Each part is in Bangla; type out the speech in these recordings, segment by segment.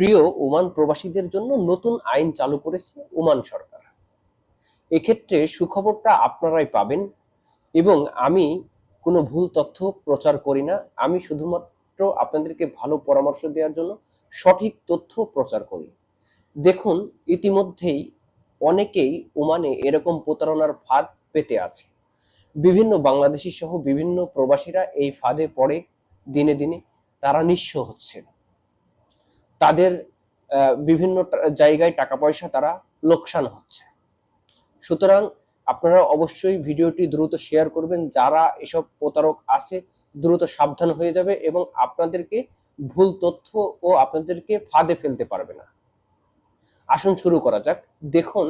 প্রিয় ওমান প্রবাসীদের জন্য নতুন আইন চালু করেছে ওমান সরকার। এক্ষেত্রে সুখবরটা আপনারাই পাবেন এবং আমি কোনো ভুল তথ্য প্রচার করি না। আমি শুধুমাত্র আপনাদেরকে ভালো পরামর্শ দেওয়ার জন্য সঠিক তথ্য প্রচার করি। দেখুন, ইতিমধ্যেই অনেকেই ওমানে এরকম প্রতারণার ফাঁদ পেতে আছে। বিভিন্ন বাংলাদেশি সহ বিভিন্ন প্রবাসীরা এই ফাঁদে পড়ে দিনে দিনে। তারা নিঃস্ব হচ্ছেন। তাদের বিভিন্ন জায়গায় টাকা পয়সা তারা লোকসান হচ্ছে। সুতরাং আপনারা অবশ্যই ভিডিওটি দ্রুত শেয়ার করবেন, যারা এসব প্রতারক আছে, দ্রুত সাবধান হয়ে যাবে এবং আপনাদেরকে ভুল তথ্য ও আপনাদেরকে ফাঁদে ফেলতে পারবে না। আসুন শুরু করা যাক। দেখুন,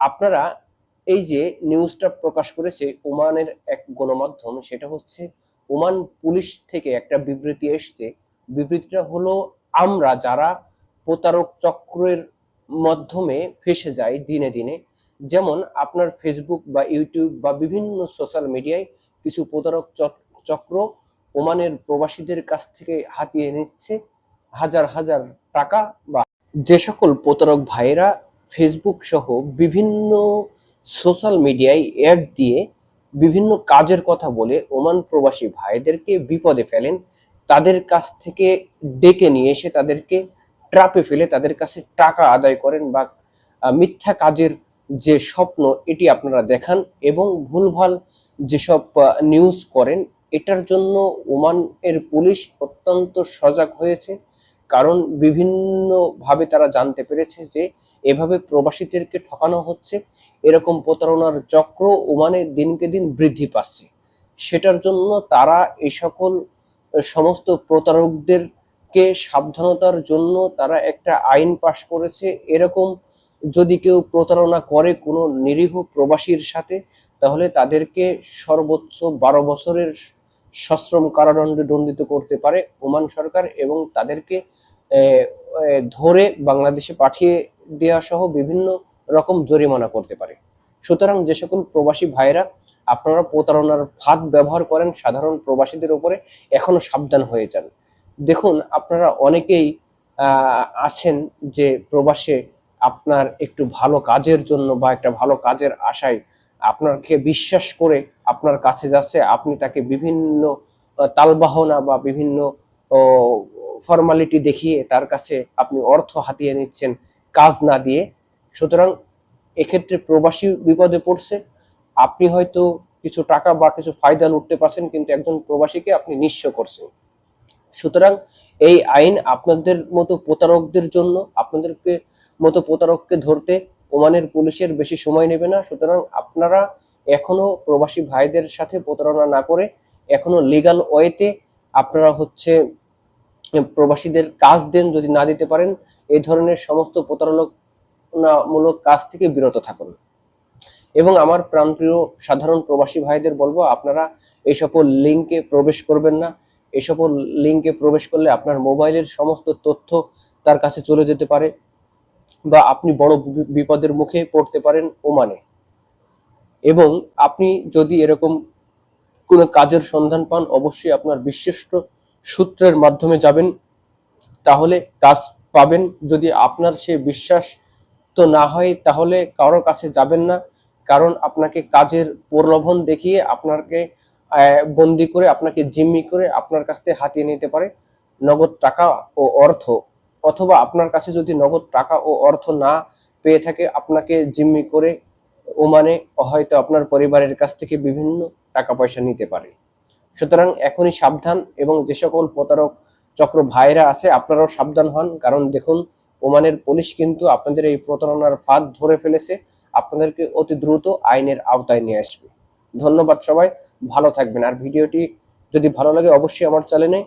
আপনারা এই যে নিউজটা প্রকাশ করেছে ওমানের এক গণমাধ্যম, সেটা হচ্ছে ওমান পুলিশ থেকে একটা বিবৃতি এসছে। বিবৃতিটা হলো আমরা যারা প্রতারক চক্রের মাধ্যমে ফেসে যাই দিনে দিনে, যেমন আপনার ফেসবুক বা ইউটিউব বা বিভিন্ন সোশ্যাল মিডিয়ায় কিছু প্রতারক চক- চক্র ওমানের প্রবাসীদের কাছ থেকে হাতিয়ে নিচ্ছে হাজার হাজার টাকা বা যে সকল প্রতারক ভাইয়েরা ফেসবুক সহ বিভিন্ন সোশ্যাল মিডিয়ায় অ্যাড দিয়ে বিভিন্ন কাজের কথা বলে ওমান প্রবাসী ভাইদেরকে বিপদে ফেলেন তাদের কাছ থেকে ডেকে নিয়ে এসে তাদেরকে ট্রাপে ফেলে তাদের কাছে টাকা আদায় করেন বা মিথ্যা কাজের যে স্বপ্ন এটি আপনারা দেখান এবং ভুলভাল যেসব নিউজ করেন এটার জন্য ওমান এর পুলিশ অত্যন্ত সজাগ হয়েছে। কারণ বিভিন্নভাবে তারা জানতে পেরেছে যে এভাবে প্রবাসীদেরকে ঠকানো হচ্ছে। এরকম প্রতারণার চক্র ওমানে দিনকে দিন বৃদ্ধি পাচ্ছে। সেটার জন্য তারা এই সকল সমস্ত প্রতারকদেরকে সাবধানতার জন্য তারা একটা আইন পাশ করেছে। এরকম যদি কেউ প্রতারণা করে কোনো নিরীহ প্রবাসীর সাথে, তাহলে তাদেরকে সর্বোচ্চ বারো বছরের সশ্রম কারাদণ্ডে দণ্ডিত করতে পারে ওমান সরকার এবং তাদেরকে ধরে বাংলাদেশে পাঠিয়ে দেওয়া সহ বিভিন্ন রকম জরিমানা করতে পারে। সুতরাং যে সকল প্রবাসী ভাইরা আপনারা প্রতারণার ফাঁদ ব্যবহার করেন সাধারণ প্রবাসীদের উপরে, এখনও সাবধান হয়ে যান। দেখুন, আপনারা অনেকেই আছেন যে প্রবাসে আপনার একটু ভালো কাজের জন্য বা একটা ভালো কাজের আশায় আপনাকে বিশ্বাস করে আপনার কাছে যাচ্ছে, আপনি তাকে বিভিন্ন তালবাহনা বা বিভিন্ন ফর্মালিটি দেখিয়ে তার কাছে আপনি অর্থ হাতিয়ে নিচ্ছেন কাজ না দিয়ে। সুতরাং এক্ষেত্রে প্রবাসী বিপদে পড়ছে আপনি হয়তো কিছু টাকা বা কিছু ফায়দা লুটতে পারছেন, কিন্তু একজন প্রবাসীকে আপনি নিঃস্ব করছেন। সুতরাং এই আইন আপনাদের মতো প্রতারকদের জন্য, আপনাদেরকে মতো প্রতারককে ধরতে ওমানের পুলিশের বেশি সময় নেবে না। সুতরাং আপনারা এখনও প্রবাসী ভাইদের সাথে প্রতারণা না করে এখনও লিগাল ওয়েতে আপনারা হচ্ছে প্রবাসীদের কাজ দেন যদি না দিতে পারেন, এই ধরনের সমস্ত প্রতারণামূলক কাজ থেকে বিরত থাকুন। এবং আমার প্রাণপ্রিয় সাধারণ প্রবাসী ভাইদের বলব, আপনারা এই সকল লিঙ্কে প্রবেশ করবেন না। এই সকল লিঙ্কে প্রবেশ করলে আপনার মোবাইলের সমস্ত তথ্য তার কাছে চলে যেতে পারে বা আপনি বড় বিপদের মুখে পড়তে পারেন ওমানে। এবং আপনি যদি এরকম কোনো কাজের সন্ধান পান, অবশ্যই আপনার বিশিষ্ট সূত্রের মাধ্যমে যাবেন। তাহলে কাজ পাবেন। যদি আপনার সে বিশ্বাস তো না হয়, তাহলে কারও কাছে যাবেন না। কারণ আপনাকে কাজের প্রলোভন দেখিয়ে আপনাকে বন্দি করে, আপনাকে জিম্মি করে আপনার কাছ থেকে হাতিয়ে নিতে পারে নগদ টাকা ও অর্থ। অথবা আপনার কাছে যদি নগদ টাকা ও অর্থ না পেয়ে থাকে, আপনাকে জিম্মি করে ওমানে হয়তো আপনার পরিবারের কাছ থেকে বিভিন্ন টাকা পয়সা নিতে পারে। সুতরাং এখনই সাবধান এবং যে সকল প্রতারক চক্র ভাইরা আছে, আপনারাও সাবধান হন। কারণ দেখুন ওমানের পুলিশ কিন্তু আপনাদের এই প্রতারণার ফাঁদ ধরে ফেলেছে। আপনাদেরকে অতি দ্রুত আইনের আওতায় নিয়ে আসবে। ধন্যবাদ সবাই, ভালো থাকবেন। আর ভিডিওটি যদি ভালো লাগে, অবশ্যই আমার চ্যানেলে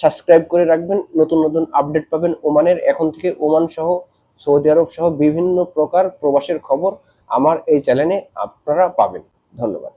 সাবস্ক্রাইব করে রাখবেন। নতুন নতুন আপডেট পাবেন ওমানের, এখন থেকে ওমান সহ, সৌদি আরব সহ বিভিন্ন প্রকার প্রবাসের খবর আমার এই চ্যানেলে আপনারা পাবেন। ধন্যবাদ।